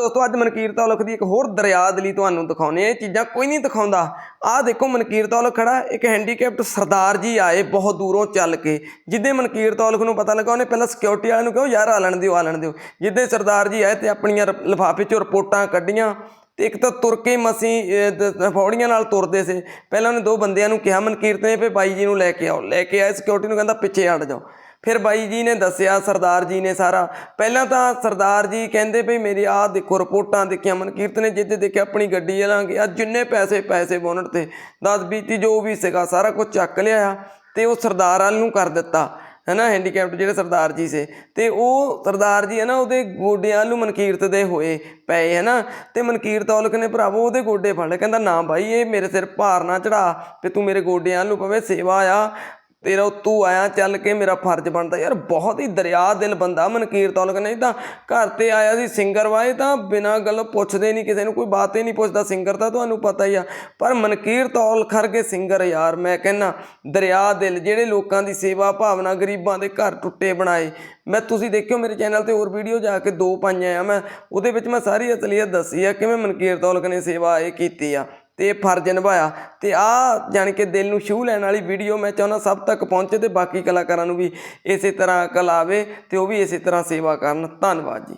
ਦੋਸਤੋ, ਅੱਜ ਮਨਕੀਰ ਤੌਲਖ ਦੀ ਇੱਕ ਹੋਰ ਦਰਿਆ ਦਲੀ ਤੁਹਾਨੂੰ ਦਿਖਾਉਣੇ ਆ ਇਹ ਚੀਜ਼ਾਂ ਕੋਈ ਨਹੀਂ ਦਿਖਾਉਂਦਾ। ਆਹ ਦੇਖੋ, ਮਨਕੀਰ ਔਲਖ ਖੜਾ। ਇੱਕ ਹੈਂਡੀਕੈਪਟ ਸਰਦਾਰ ਜੀ ਆਏ ਬਹੁਤ ਦੂਰੋਂ ਚੱਲ ਕੇ। ਜਿੱਦੇ ਮਨਕੀਰ ਤੌਲਖ ਨੂੰ ਪਤਾ ਲੱਗਾ, ਉਹਨੇ ਪਹਿਲਾਂ ਸਿਕਿਉਰਿਟੀ ਵਾਲਿਆਂ ਨੂੰ ਕਿਹਾ ਯਾਰ ਆਲਣ ਦਿਓ ਆਲਣ ਦਿਓ। ਜਿੱਦੇ ਸਰਦਾਰ ਜੀ ਆਏ ਤੇ ਆਪਣੀਆਂ ਰ- ਲਿਫਾਫੇ 'ਚੋਂ ਰਿਪੋਰਟਾਂ ਕੱਢੀਆਂ ਤੇ ਇੱਕ ਤਾਂ ਤੁਰ ਕੇ ਮਸੀਂ ਫੌੜੀਆਂ ਨਾਲ ਤੁਰਦੇ ਸੀ। ਪਹਿਲਾਂ ਉਹਨੇ ਦੋ ਬੰਦਿਆਂ ਨੂੰ ਕਿਹਾ ਮਨਕੀਰਤ ਨੇ ਵੀ ਬਾਈ ਜੀ ਨੂੰ ਲੈ ਕੇ ਆਓ। ਲੈ ਕੇ ਆਏ ਸਿਕਿਉਰਿਟੀ ਨੂੰ ਕਹਿੰਦਾ, ਪਿੱਛੇ ਹਟ ਜਾਓ। ਫਿਰ ਬਾਈ ਜੀ ਨੇ ਦੱਸਿਆ, ਸਰਦਾਰ ਜੀ ਨੇ ਸਾਰਾ। ਪਹਿਲਾਂ ਤਾਂ ਸਰਦਾਰ ਜੀ ਕਹਿੰਦੇ ਭਈ ਮੇਰੀ ਆਹ ਦੇਖੋ ਰਿਪੋਰਟਾਂ ਦੇਖੀਆਂ ਮਨਕੀਰਤ ਨੇ ਜਿੱਦੇ ਦੇਖਿਆ ਆਪਣੀ ਗੱਡੀ ਲਾਂਗੇ ਆ ਜਿੰਨੇ ਪੈਸੇ ਪੈਸੇ ਬੋਨਟ ਤੇ 10 20 ਜੋ ਵੀ ਸੀਗਾ, ਸਾਰਾ ਕੁਝ ਚੱਕ ਲਿਆ ਤੇ ਉਹ ਸਰਦਾਰ ਵਾਲ ਨੂੰ ਕਰ ਦਿੱਤਾ, ਹੈਨਾ ਹੈਂਡੀਕੈਪਟ ਜਿਹੜੇ ਸਰਦਾਰ ਜੀ ਸੇ। ਤੇ ਉਹ ਸਰਦਾਰ ਜੀ ਹੈ ਨਾ ਉਹਦੇ ਗੋਡਿਆਂ ਨੂੰ ਮਨਕੀਰਤ ਦੇ ਹੋਏ ਪਏ, ਹੈਨਾ। ਤੇ ਮਨਕੀਰਤ ਔਲਖ ਨੇ ਭਰਾਵੋ, ਉਹਦੇ ਗੋਡੇ ਫੜ ਲਏ, ਕਹਿੰਦਾ, ਨਾ ਬਾਈ, ਇਹ ਮੇਰੇ ਸਿਰ ਭਾਰ ਨਾ ਚੜਾ ਤੇ ਤੂੰ ਮੇਰੇ ਗੋਡਿਆਂ ਨੂੰ ਪਵੇ ਸੇਵਾ ਆ ਤੇਰਾ ਤੂੰ ਆਇਆ ਚੱਲ ਕੇ ਮੇਰਾ ਫਰਜ਼ ਬਣਦਾ। ਯਾਰ ਬਹੁਤ ਹੀ ਦਰਿਆ ਦਿਲ ਬੰਦਾ ਮਨਕੀਰ ਤੌਲਕ ਨਹੀਂ ਤਾਂ ਘਰ ਤੇ ਆਇਆ ਸੀ ਸਿੰਗਰ ਵਾਏ ਤਾਂ ਬਿਨਾਂ ਗੱਲ ਪੁੱਛਦੇ ਨਹੀਂ ਕਿਸੇ ਨੂੰ, ਕੋਈ ਬਾਤ ਹੀ ਨਹੀਂ ਪੁੱਛਦਾ। ਸਿੰਗਰ ਤਾਂ ਤੁਹਾਨੂੰ ਪਤਾ ਹੀ ਆ, ਪਰ ਮਨਕੀਰ ਤੌਲ ਖਰਗੇ ਸਿੰਗਰ ਯਾਰ ਮੈਂ ਕਹਿੰਨਾ ਦਰਿਆ ਦਿਲ ਜਿਹੜੇ ਲੋਕਾਂ ਦੀ ਸੇਵਾ ਭਾਵਨਾ ਗਰੀਬਾਂ ਦੇ ਘਰ ਟੁੱਟੇ ਬਣਾਏ। ਮੈਂ ਤੁਸੀਂ ਦੇਖਿਓ ਮੇਰੇ ਚੈਨਲ ਤੇ ਹੋਰ ਵੀਡੀਓ ਜਾ ਕੇ ਦੋ ਪਾਈਆਂ ਆ, ਮੈਂ ਉਹਦੇ ਵਿੱਚ ਮੈਂ ਸਾਰੀ ਅਸਲੀਅਤ ਦੱਸੀ ਆ ਕਿਵੇਂ ਮਨਕੀਰ ਤੌਲਕ ਨੇ ਸੇਵਾ ਇਹ ਕੀਤੀ ਆ। ਤੇ ਫਰਜ਼ ਨਿਭਾਇਆ। ਤੇ ਆ ਜਾਣ ਕੇ ਦਿਲ ਨੂੰ ਛੂਹ ਲੈਣ ਵਾਲੀ ਵੀਡੀਓ ਮੈਂ ਚਾਹੁੰਦਾ ਸਭ ਤੱਕ ਪਹੁੰਚੇ ਤੇ ਬਾਕੀ ਕਲਾਕਾਰਾਂ ਨੂੰ ਵੀ ਇਸੇ ਤਰ੍ਹਾਂ ਅਕਲ ਆਵੇ ਤੇ ਉਹ ਵੀ ਇਸੇ ਤਰ੍ਹਾਂ ਸੇਵਾ ਕਰਨ। ਧੰਨਵਾਦ ਜੀ।